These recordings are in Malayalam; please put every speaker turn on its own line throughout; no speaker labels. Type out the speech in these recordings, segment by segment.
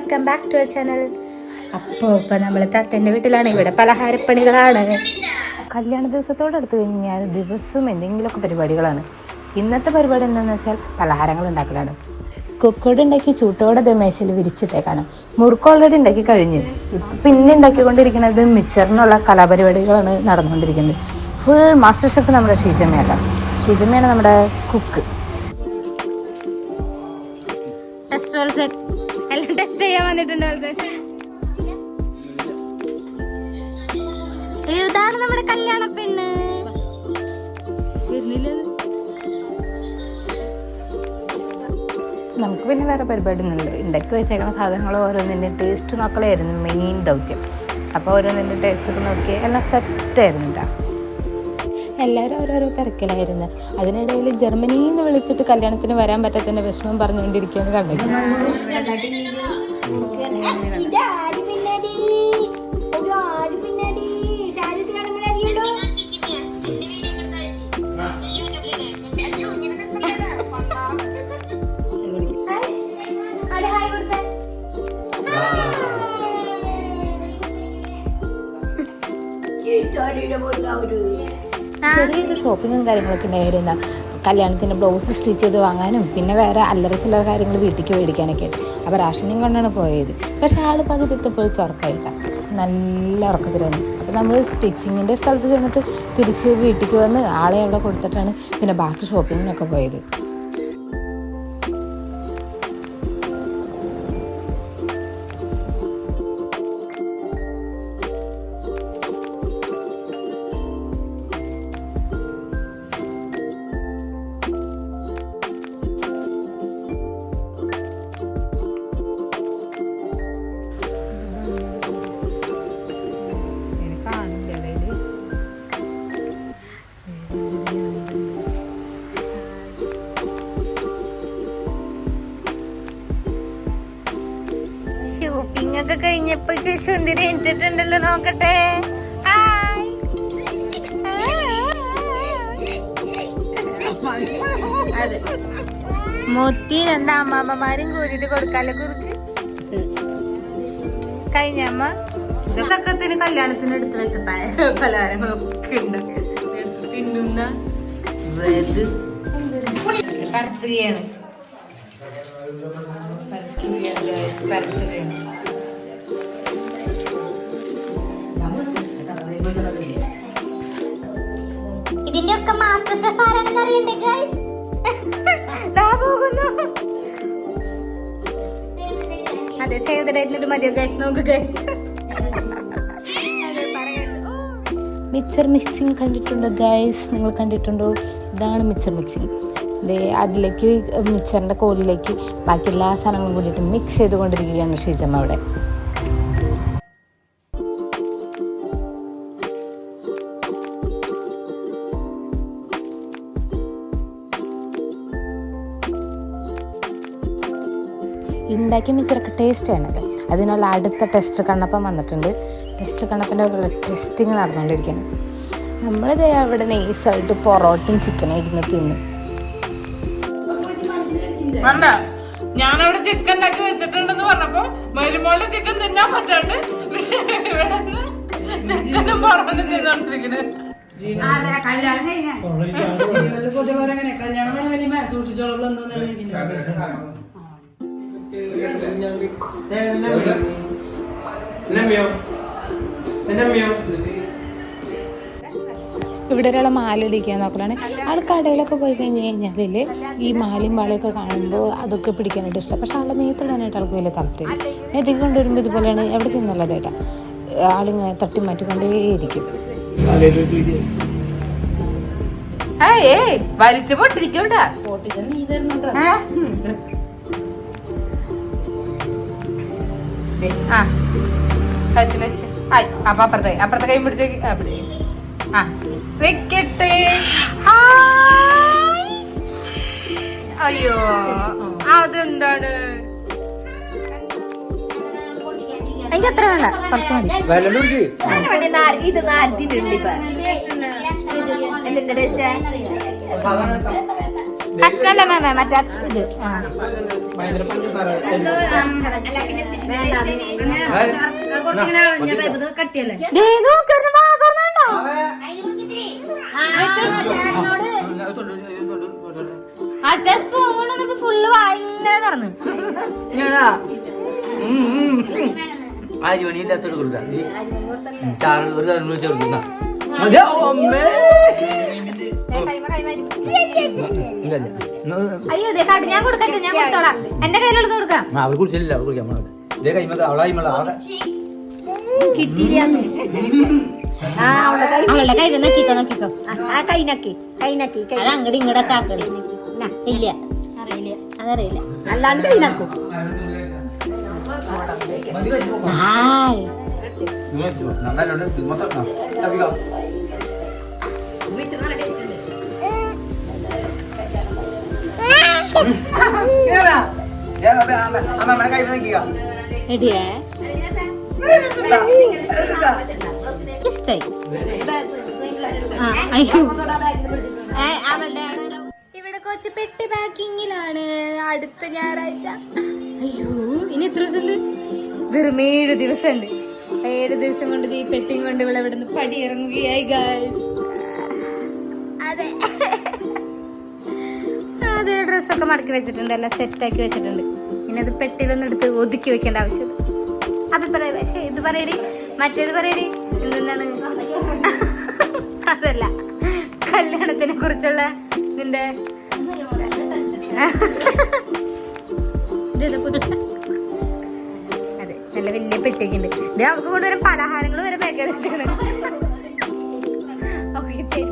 വെൽക്കം ബാക്ക് ടു ചാനൽ അപ്പോൾ ഇപ്പം നമ്മൾ തത്തന്റെ വീട്ടിലാണ്. ഇവിടെ പലഹാരപ്പണികളാണ്. കല്യാണ ദിവസത്തോടടുത്ത് കഴിഞ്ഞാൽ ദിവസവും എന്തെങ്കിലുമൊക്കെ പരിപാടികളാണ്. ഇന്നത്തെ പരിപാടി എന്താണെന്ന് വെച്ചാൽ പലഹാരങ്ങൾ ഉണ്ടാക്കലാണ്. കൊക്കോട് ഉണ്ടാക്കി ചൂട്ടോടെ ദമേശയിൽ വിരിച്ചിട്ടേക്കാണ്. മുറുക്ക് ഓൾറെഡി ഉണ്ടാക്കി കഴിഞ്ഞ്. ഇപ്പം പിന്നെ ഉണ്ടാക്കിക്കൊണ്ടിരിക്കുന്നത് മിച്ചറിനുള്ള കലാപരിപാടികളാണ് നടന്നുകൊണ്ടിരിക്കുന്നത്. ഫുൾ മാസ്റ്റർ ഷെഫ് നമ്മുടെ ഷീജമ്മയാണ്. ഷീജമ്മയാണ് നമ്മുടെ കുക്ക് ചെയ്യാൻ വന്നിട്ടുണ്ട് ഇതാണ് നമ്മുടെ കല്യാണ പെണ്ണ്. നമുക്ക് പിന്നെ വേറെ പരിപാടി ഒന്നുമില്ല ഉണ്ടാക്കി വെച്ചേക്കുന്ന സാധനങ്ങൾ ഓരോന്നിന്റെ ടേസ്റ്റ് നോക്കലായിരുന്നു മെയിൻ ദൗത്യം. അപ്പോൾ ഓരോന്നിന്റെ ടേസ്റ്റ് ഒക്കെ നോക്കി എല്ലാം സെറ്റായിരുന്നു കേട്ടോ എല്ലാവരും ഓരോരോ തിരക്കിലായിരുന്നു. അതിനിടയിൽ ജർമ്മനിയിൽ നിന്ന് വിളിച്ചിട്ട് കല്യാണത്തിന് വരാൻ പറ്റാത്തതിന്റെ വിഷമം പറഞ്ഞുകൊണ്ടിരിക്കുകയാണ് കണ്ടത്. ചെറിയൊരു ഷോപ്പിങ്ങും കാര്യങ്ങളൊക്കെ ഉണ്ടായിരുന്ന. കല്യാണത്തിന് ബ്ലൗസ് സ്റ്റിച്ച് ചെയ്ത് വാങ്ങാനും പിന്നെ വേറെ അല്ലറ ചില്ലറ കാര്യങ്ങൾ വീട്ടിലേക്ക് മേടിക്കാനൊക്കെ അപ്പോൾ റാഷനും കൊണ്ടാണ് പോയത്. പക്ഷേ ആൾ പകുതി എത്തപ്പോഴേക്കും ഉറക്കമില്ല. നല്ല ഉറക്കത്തിലായിരുന്നു. അപ്പോൾ നമ്മൾ സ്റ്റിച്ചിങ്ങിന്റെ സ്ഥലത്ത് ചെന്നിട്ട് തിരിച്ച് വീട്ടിലേക്ക് വന്ന് ആളെ അവിടെ കൊടുത്തിട്ടാണ് പിന്നെ ബാക്കി ഷോപ്പിങ്ങിനൊക്കെ പോയത്. സുന്ദരി ഇട്ടിട്ടുണ്ടല്ലോ നോക്കട്ടെ. ഹായ്. അതെ. മുത്തി രണ്ട് അമ്മാമ്മമാരും കൂടിയിട്ട് കൊടുക്കാല്ലേ കുറുക്ക്? കഴിഞ്ഞ അമ്മ? ഇതൊക്കത്തിന് കല്യാണത്തിന് എടുത്തു വെച്ച പലഹാരങ്ങളൊക്കെ ഉണ്ടാക്കി തിന്നുന്ന പരത്തുകയാണ്. പരത്തുകയാണ് പരത്തുകയാണ്.
ഇതിന്റെ ഒക്കെ മാസ്റ്റർ ഷെഫ് ആരാണെന്ന് അറിയണ്ടേ ഗൈസ്
പോകുന്നു. അതെ സേവ് ദ ഡേറ്റിന് ഇത് മതിയോ ഗൈസ് നോക്ക് ഗൈസ് മിക്സർ മിക്സിങ് കണ്ടിട്ടുണ്ടോ ഗൈസ് നിങ്ങൾ കണ്ടിട്ടുണ്ടോ? ഇതാണ് മിക്സർ മിക്സിങ് ദേ അതിലേക്ക് മിക്സറിന്റെ കോലിലേക്ക് ബാക്കി എല്ലാ സാധനങ്ങളും കൂടിയിട്ട് മിക്സ് ചെയ്തുകൊണ്ടിരിക്കുകയാണ് ഷീജമ്മ അവിടെ. ഉണ്ടാക്കിയ മിച്ചറൊക്കെ ടേസ്റ്റ് ആണല്ലോ അതിനുള്ള അടുത്ത ടെസ്റ്റ് കണ്ണപ്പം വന്നിട്ടുണ്ട്. ടെസ്റ്റ് കണ്ണപ്പന്റെ ടെസ്റ്റിങ് നടന്നുകൊണ്ടിരിക്കുകയാണ്. നമ്മളിത് അവിടെ നൈസായിട്ട് പൊറോട്ടയും ചിക്കനും ഇരുന്ന് തിന്നു.
ഞാനവിടെ ചിക്കൻ ഉണ്ടാക്കി വെച്ചിട്ടുണ്ടെന്ന് പറഞ്ഞപ്പോ മരുമോളുടെ ചിക്കൻ തിന്നാൻ പറ്റാണ്ട് ചിക്കനും പൊറോട്ടും തിന്നോണ്ടിരിക്കണ്.
എന്നമ്മയോ എന്നമ്മയോ
ഇവിടെ ഒരാളെ മാലടിക്കാൻ നോക്കലാണ്. ആൾ കടയിലൊക്കെ പോയി കഴിഞ്ഞ് കഴിഞ്ഞാൽ ഈ മാലയും വാളയൊക്കെ കാണുമ്പോൾ അതൊക്കെ പിടിക്കാനായിട്ട് ഇഷ്ടം. പക്ഷെ ആളുടെ മേത്തിടാനായിട്ട് ആൾക്ക് വലിയ താല്പര്യം മേത്തേക്ക് കൊണ്ടുവരുമ്പോൾ ഇതുപോലെയാണ് എവിടെ ചെന്നുള്ളത് ഏട്ടാ ആളിങ്ങനെ തട്ടി മാറ്റിക്കൊണ്ടേയിരിക്കും.
ഏയ് വലിച്ചു പൊട്ടിരിക്കൂട്ടാ ആ. കഴുത്തിൽ വെച്ച്. ആയി അപ്പൊ അപ്പുറത്തെ അപ്പുറത്തെ കൈ പിടിച്ച് വെക്ക്. ആ, വെക്കട്ടെ. അയ്യോ. അതെന്താണ്?
എനിക്ക് അത്ര വേണ്ട. കുറച്ച് മതി.
ഇത് എന്നിട്ട്
കഷ്ണല്ല മേമ മറ്റേ ഇത്.
ഭയങ്കര.
അച്ഛൻ സ്പൂൺ ഫുള്ള് വായിങ്ങനെ നടന്നു
ആര് പണിയില്ലാത്തോട് കൊടുക്കാം. ചാറ് കൊടുക്കുന്ന
അയ്യോ കാട്ട് ഞാൻ കൊടുക്കാം ഞാൻ കൊടുത്തോളാം. എന്റെ കയ്യിലുള്ളത് കൊടുക്കാം.
അവർ കുടിച്ചില്ല അവർ കുടിക്കാൻ പോണത് ഇതേ കൈമ അവളായി അവളെ.
അവളുടെ കൈ. നോക്കിക്കോ നോക്കിക്കോ.
ആ കൈ നക്കി കൈ നക്കി
അത് അങ്ങോട്ട് ഇങ്ങോട്ടൊക്കെ ആക്കടി ഇല്ല.
അറിയില്ല.
അതറിയില്ല.
അല്ലാണ്ട് കൈ നക്കും.
ഹായ്. ഇഷ്ടായി. ഇവിടെ കൊച്ച് പെട്ടി പാക്കിങ്ങിലാണ്. അടുത്ത ഞായറാഴ്ച. അയ്യോ ഇനി എത്ര ദിവസമുണ്ട്? വെറും ഏഴ് ദിവസമുണ്ട്. ഏഴ് ദിവസം കൊണ്ട് ഈ പെട്ടിയും കൊണ്ട് ഇവിടെ ഇവിടെ നിന്ന് പടി ഇറങ്ങുകയായി ഗായ്സ് അതെ അതെ. ഡ്രസ്സൊക്കെ മടക്കി വെച്ചിട്ടുണ്ട് എല്ലാം സെറ്റാക്കി വെച്ചിട്ടുണ്ട്. ഇനി അത് പെട്ടിയിലൊന്നും എടുത്ത് ഒതുക്കി വെക്കേണ്ട ആവശ്യമില്ല. അപ്പൊ പറയ പക്ഷേ ഇത് പറയടി മറ്റേത് പറയടി. എന്താണ് അതല്ല കല്യാണത്തിനെ കുറിച്ചുള്ള നിന്റെ അതെ നല്ല വലിയ പെട്ടിയൊക്കെ ഉണ്ട് ഇത് അവൾക്ക് കൊണ്ടുവരാൻ പലഹാരങ്ങൾ വരെ പാക്ക് ചെയ്തിട്ടുണ്ട്. ഓക്കെ ചെരുപ്പ്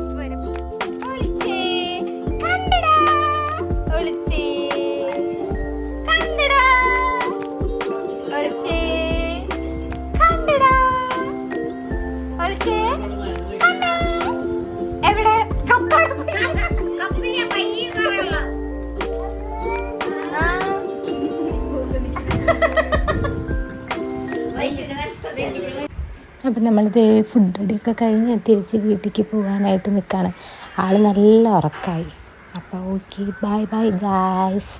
അപ്പം നമ്മളിത് ഫുഡ് റെഡിയൊക്കെ കഴിഞ്ഞ് തിരിച്ച് വീട്ടിലേക്ക് പോകാനായിട്ട് നിൽക്കുകയാണ്. ആൾ നല്ല ഉറക്കമായി അപ്പോൾ ഓക്കെ ബൈ ബൈ ഗായ്സ്